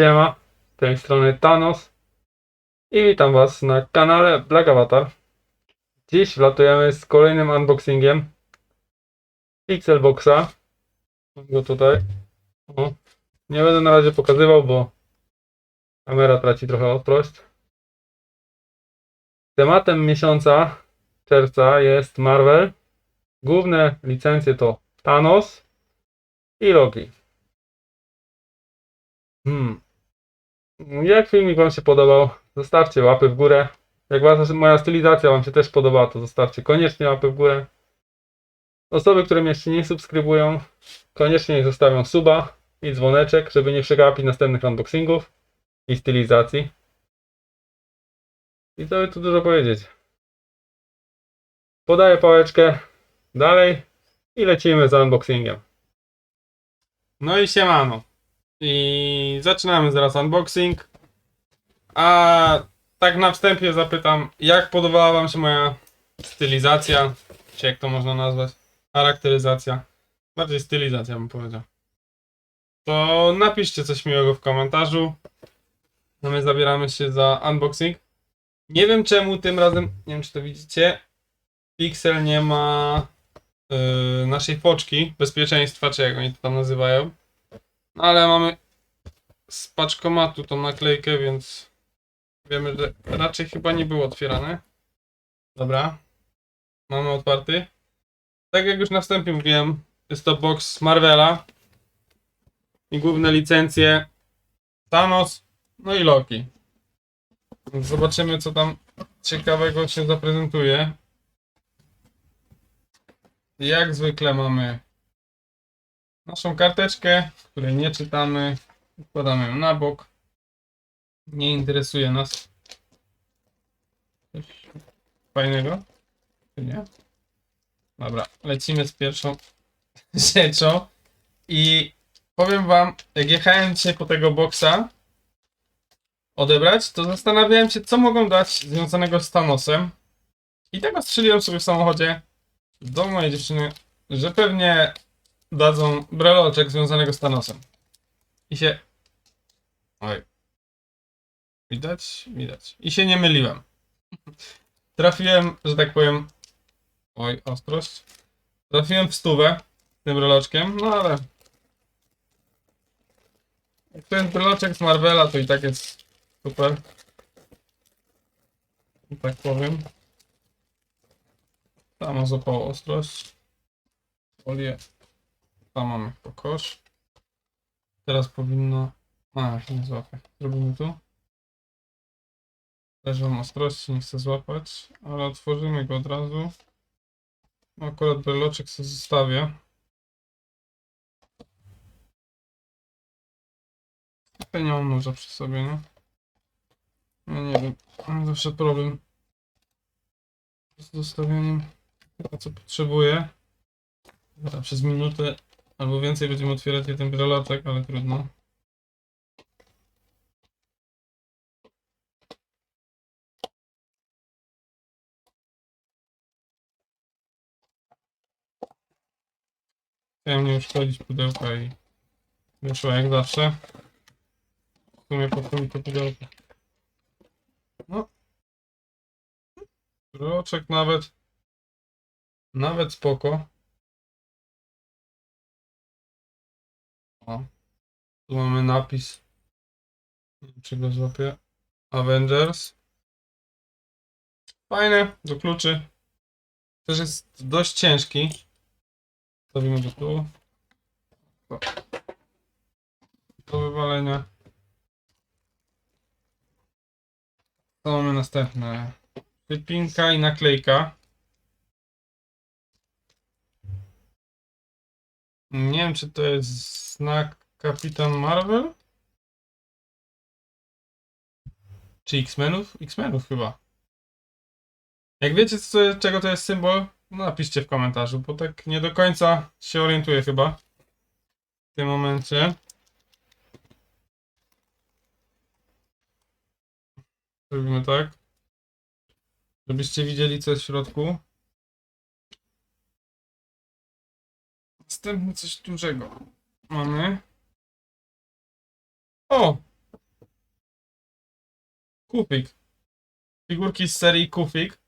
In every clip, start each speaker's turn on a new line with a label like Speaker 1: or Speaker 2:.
Speaker 1: Siema, z tej strony Thanos i witam Was na kanale Black Avatar. Dziś wlatujemy z kolejnym unboxingiem Pixelboxa. Mam go tutaj. O. Nie będę na razie pokazywał, bo kamera traci trochę ostrość. Tematem miesiąca czerwca jest Marvel. Główne licencje to Thanos i Loki. Hmm. Jak filmik Wam się podobał, zostawcie łapy w górę. Jak was, moja stylizacja Wam się też podoba, to zostawcie koniecznie łapy w górę. Osoby, które mnie jeszcze nie subskrybują, koniecznie zostawią suba i dzwoneczek, żeby nie przegapić następnych unboxingów i stylizacji. I co by tu dużo powiedzieć. Podaję pałeczkę dalej i lecimy z unboxingiem. No i siemano. I zaczynamy zaraz unboxing. A tak na wstępie zapytam, jak podobała Wam się moja stylizacja? Czy jak to można nazwać? Charakteryzacja. Bardziej stylizacja bym powiedział. To napiszcie coś miłego w komentarzu. A my zabieramy się za unboxing. Nie wiem czemu tym razem, nie wiem czy to widzicie, Pixel nie ma yy, naszej foczki bezpieczeństwa, czy jak oni to tam nazywają. No ale mamy z paczkomatu tą naklejkę, więc wiemy, że raczej chyba nie było otwierane. Dobra. Mamy otwarty. Tak jak już na wstępie mówiłem, jest to box Marvela. I główne licencje Thanos, no i Loki. Zobaczymy, co tam ciekawego się zaprezentuje. Jak zwykle mamy naszą karteczkę, której nie czytamy, wkładamy ją na bok. Nie interesuje nas. Coś fajnego? Czy nie? Dobra, lecimy z pierwszą rzeczą. I powiem wam, jak jechałem dzisiaj po tego boksa odebrać, to zastanawiałem się, co mogą dać związanego z Thanosem. I tego strzeliłem sobie w samochodzie do mojej dziewczyny, że pewnie dadzą breloczek związanego z Thanosem. I się. Oj. Widać? Widać. I się nie myliłem. Trafiłem, że tak powiem. Oj, ostrość. Trafiłem w stówę tym breloczkiem, no ale. Jak to jest breloczek z Marvela, to i tak jest super. I tak powiem. Tam złapał ostrość. Folię tam mamy kokosz. Teraz powinno... A, nie złapie. Zrobimy tu. Leżą ostrości, nie chcę złapać, ale otworzymy go od razu. No, Akurat breloczek sobie zostawię. Ja nie mam noża przy sobie, nie? Ja nie wiem, mam zawsze problem z dostawianiem tego, co potrzebuję. Dobra, przez minutę albo więcej będziemy otwierać jeden breloczek, ale trudno. Chciałem nie uszkodzić pudełka i wyszło jak zawsze. W sumie po co mi to pudełko? No. Breloczek nawet. Nawet spoko. O. Tu mamy napis. Czy go złapię? Avengers. Fajne, do kluczy. Też jest dość ciężki. Stawimy go tu. Do wywalenia. Co mamy następne? Wypinka i naklejka. Nie wiem, czy to jest znak Kapitan Marvel? Czy X-Menów? X-Menów chyba. Jak wiecie, co, czego to jest symbol, napiszcie w komentarzu, bo tak nie do końca się orientuję chyba w tym momencie. Robimy tak. Żebyście widzieli, co jest w środku. Następny coś dużego mamy. O! Kufik. Figurki z serii Kufik.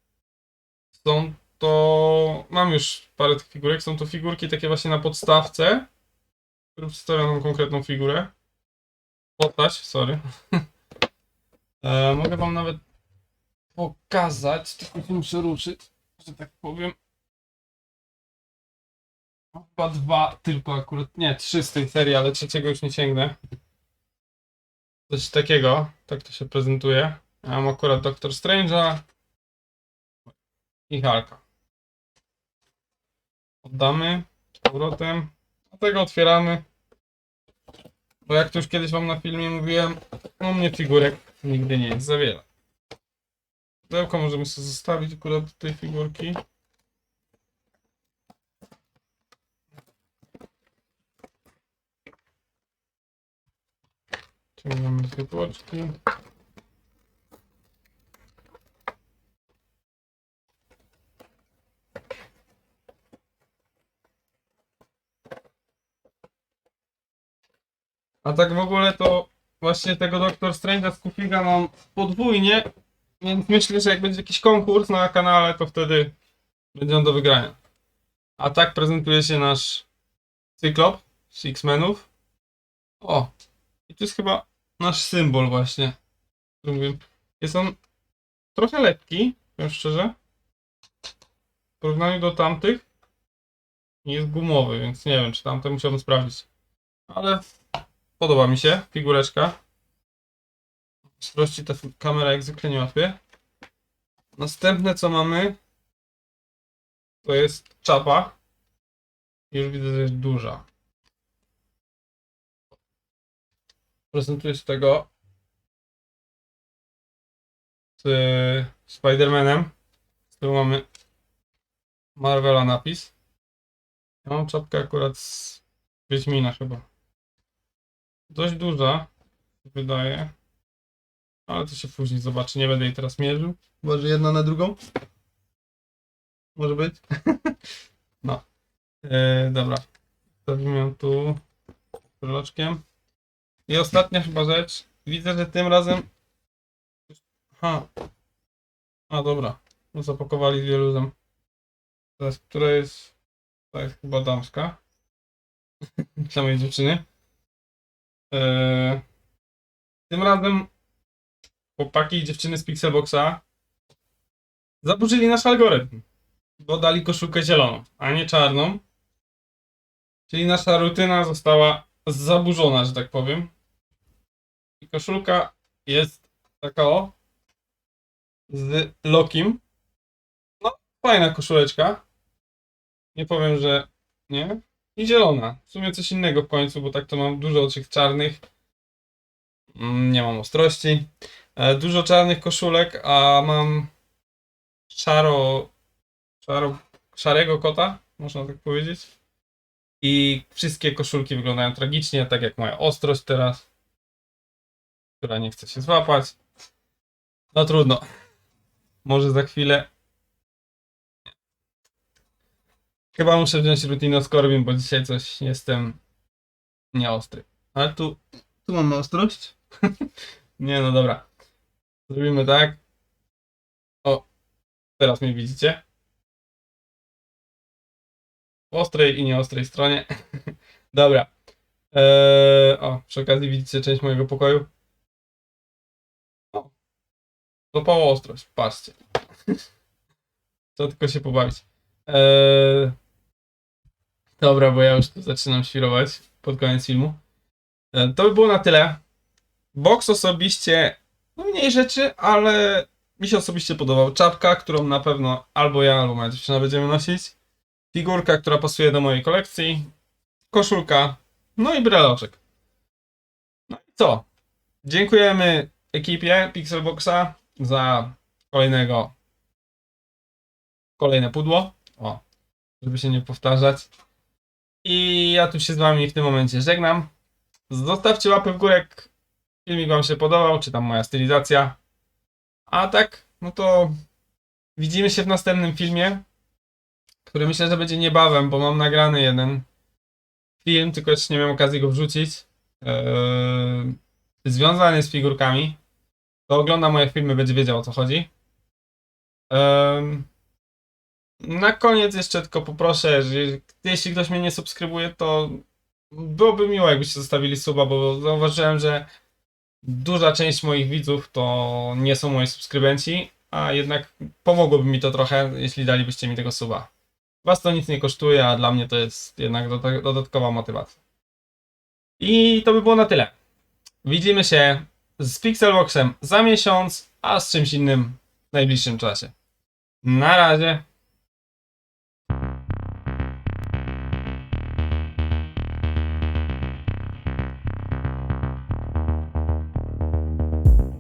Speaker 1: Są to... Mam już parę tych figurek. Są to figurki takie właśnie na podstawce, które przedstawiają konkretną figurę. Postać, sorry. e, mogę wam nawet pokazać, tylko muszę ruszyć, że tak powiem. Chyba dwa tylko akurat, nie, trzy z tej serii, ale trzeciego już nie sięgnę. Coś takiego, tak to się prezentuje. Ja mam akurat Doctor Strange'a i Hulka. Oddamy z powrotem, a tego otwieramy. Bo jak to już kiedyś wam na filmie mówiłem, u mnie figurek nigdy nie jest za wiele. Pudełko możemy sobie zostawić akurat tej figurki. Ciągniemy zwykłoczki. A tak w ogóle to właśnie tego Doktor Strange'a z Kufiga mam podwójnie, więc myślę, że jak będzie jakiś konkurs na kanale, to wtedy będzie on do wygrania. A tak prezentuje się nasz Cyklop z X-Menów. O, i to jest chyba nasz symbol właśnie. mówię. Jest on trochę lekki, powiem szczerze. W porównaniu do tamtych. Nie jest gumowy, więc nie wiem, czy tamte musiałbym sprawdzić. Ale podoba mi się figureczka. Sprości ta kamera jak zwykle nie łapie. Następne co mamy to jest czapa. Już widzę, że jest duża. Prezentuję z tego z Spider-Manem. Z tyłu mamy Marvela napis. Ja mam czapkę akurat z Wiedźmina chyba. Dość duża, wydaje. Ale to się później zobaczy, nie będę jej teraz mierzył. Może jedna na drugą? Może być? no. E, dobra. Stawimy ją tu breloczkiem. I ostatnia chyba rzecz. Widzę, że tym razem... Aha. A dobra. Zapakowali z wieluzem. Która jest... To jest chyba damska. Dla dziewczyny. Eee, tym razem chłopaki i dziewczyny z Pixelboxa zaburzyli nasz algorytm, bo dali koszulkę zieloną, a nie czarną. Czyli nasza rutyna została zaburzona, że tak powiem. Koszulka jest taka o z Lokim. No, fajna koszuleczka. Nie powiem, że nie. I zielona. W sumie coś innego w końcu, bo tak to mam dużo tych czarnych. Mm, Nie mam ostrości. E, Dużo czarnych koszulek, a mam szaro, szaro, szarego kota, można tak powiedzieć. I wszystkie koszulki wyglądają tragicznie, tak jak moja ostrość teraz, która nie chce się złapać. No trudno. Może za chwilę. Chyba muszę wziąć rutynę z Corbin, bo dzisiaj coś jestem nieostry. Ale tu, tu mamy ostrość. nie no dobra. Zrobimy tak. O, teraz mnie widzicie. W ostrej i nieostrej stronie. dobra. Eee, o, przy okazji widzicie część mojego pokoju. Złapało ostrość, patrzcie. Trzeba tylko się pobawić. Eee, dobra, bo ja już tu zaczynam świrować pod koniec filmu. E, to by było na tyle. Box osobiście no mniej rzeczy, ale mi się osobiście podobał. Czapka, którą na pewno albo ja, albo moja dziewczyna będziemy nosić. Figurka, która pasuje do mojej kolekcji. Koszulka. No i breloczek. No i co? Dziękujemy ekipie Pixelboxa za kolejnego kolejne pudło. O, żeby się nie powtarzać. I ja tu się z wami w tym momencie żegnam. Zostawcie łapę w górę, jak filmik wam się podobał, czy tam moja stylizacja. A tak, no to widzimy się w następnym filmie, który myślę, że będzie niebawem, bo mam nagrany jeden film, tylko jeszcze nie miałem okazji go wrzucić. Eee, związany z figurkami. Kto ogląda moje filmy, będzie wiedział o co chodzi. Em, na koniec jeszcze tylko poproszę, że jeśli ktoś mnie nie subskrybuje, to byłoby miło, jakbyście zostawili suba, bo zauważyłem, że duża część moich widzów to nie są moi subskrybenci, a jednak pomogłoby mi to trochę, jeśli dalibyście mi tego suba. Was to nic nie kosztuje, a dla mnie to jest jednak doda- dodatkowa motywacja. I to by było na tyle. Widzimy się z Pixelboxem za miesiąc, a z czymś innym w najbliższym czasie. Na razie.